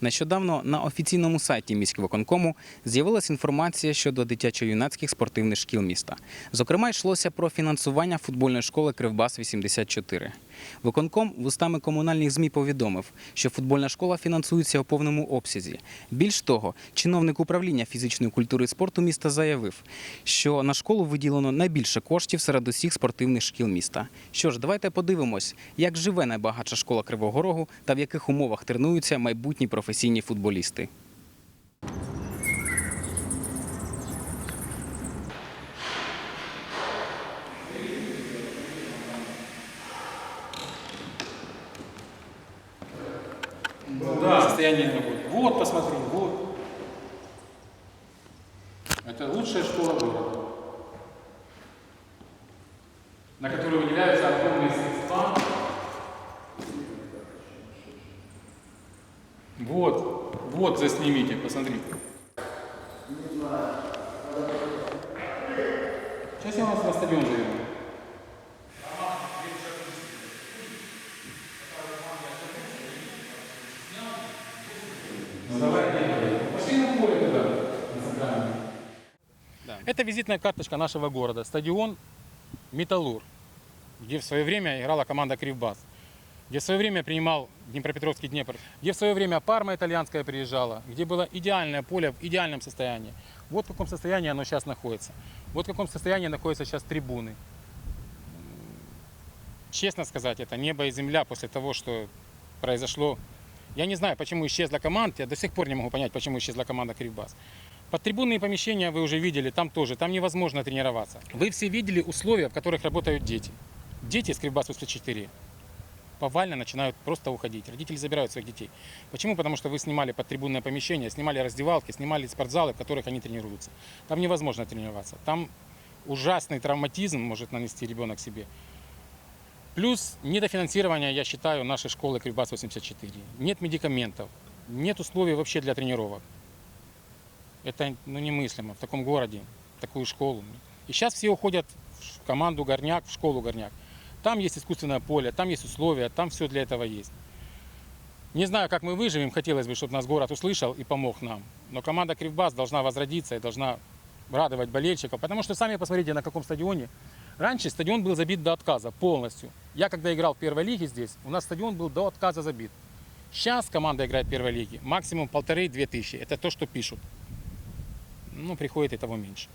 Нещодавно на офіційному сайті міськвиконкому з'явилася інформація щодо дитячо-юнацьких спортивних шкіл міста. Зокрема, йшлося про фінансування футбольної школи Кривбас 84. Виконком вустами комунальних ЗМІ повідомив, що футбольна школа фінансується у повному обсязі. Більш того, чиновник управління фізичної культури і спорту міста заявив, що на школу виділено найбільше коштів серед усіх спортивних шкіл міста. Що ж, давайте подивимось, як живе найбагатша школа Кривого Рогу та в яких умовах тренуються майбутні професійні футболісти. Да, состояние работы. Вот, посмотри, вот. Это лучшая школа города, на которую выделяются огромные средства. Вот, вот заснимите, посмотрите. Сейчас я вас на стадион заведу. Центральное. Это визитная карточка нашего города. Стадион Металлур, где в свое время играла команда Кривбас, где в свое время принимал Днепропетровский Днепр, где в свое время Парма итальянская приезжала, где было идеальное поле в идеальном состоянии. Вот в каком состоянии оно сейчас находится. Вот в каком состоянии находятся сейчас трибуны. Честно сказать, это небо и земля после того, что произошло. Я не знаю, почему исчезла команда, я до сих пор не могу понять, почему исчезла команда Кривбас. Подтрибунные помещения вы уже видели, там тоже, там невозможно тренироваться. Вы все видели условия, в которых работают дети. Дети из Кривбас 84 повально начинают просто уходить. Родители забирают своих детей. Почему? Потому что вы снимали подтрибунное помещение, снимали раздевалки, снимали спортзалы, в которых они тренируются. Там невозможно тренироваться. Там ужасный травматизм может нанести ребенок себе. Плюс недофинансирование, я считаю, нашей школы Кривбас-84. Нет медикаментов, нет условий вообще для тренировок. Это ну, немыслимо в таком городе, такую школу. И сейчас все уходят в команду Горняк, в школу Горняк. Там есть искусственное поле, там есть условия, там все для этого есть. Не знаю, как мы выживем, хотелось бы, чтобы нас город услышал и помог нам. Но команда Кривбас должна возродиться и должна радовать болельщиков. Потому что сами посмотрите, на каком стадионе. Раньше стадион был забит до отказа полностью. Я когда играл в первой лиге здесь, у нас стадион был до отказа забит. Сейчас команда играет в первой лиге. Максимум полторы-две тысячи. Это то, что пишут. Ну, приходит и того меньше.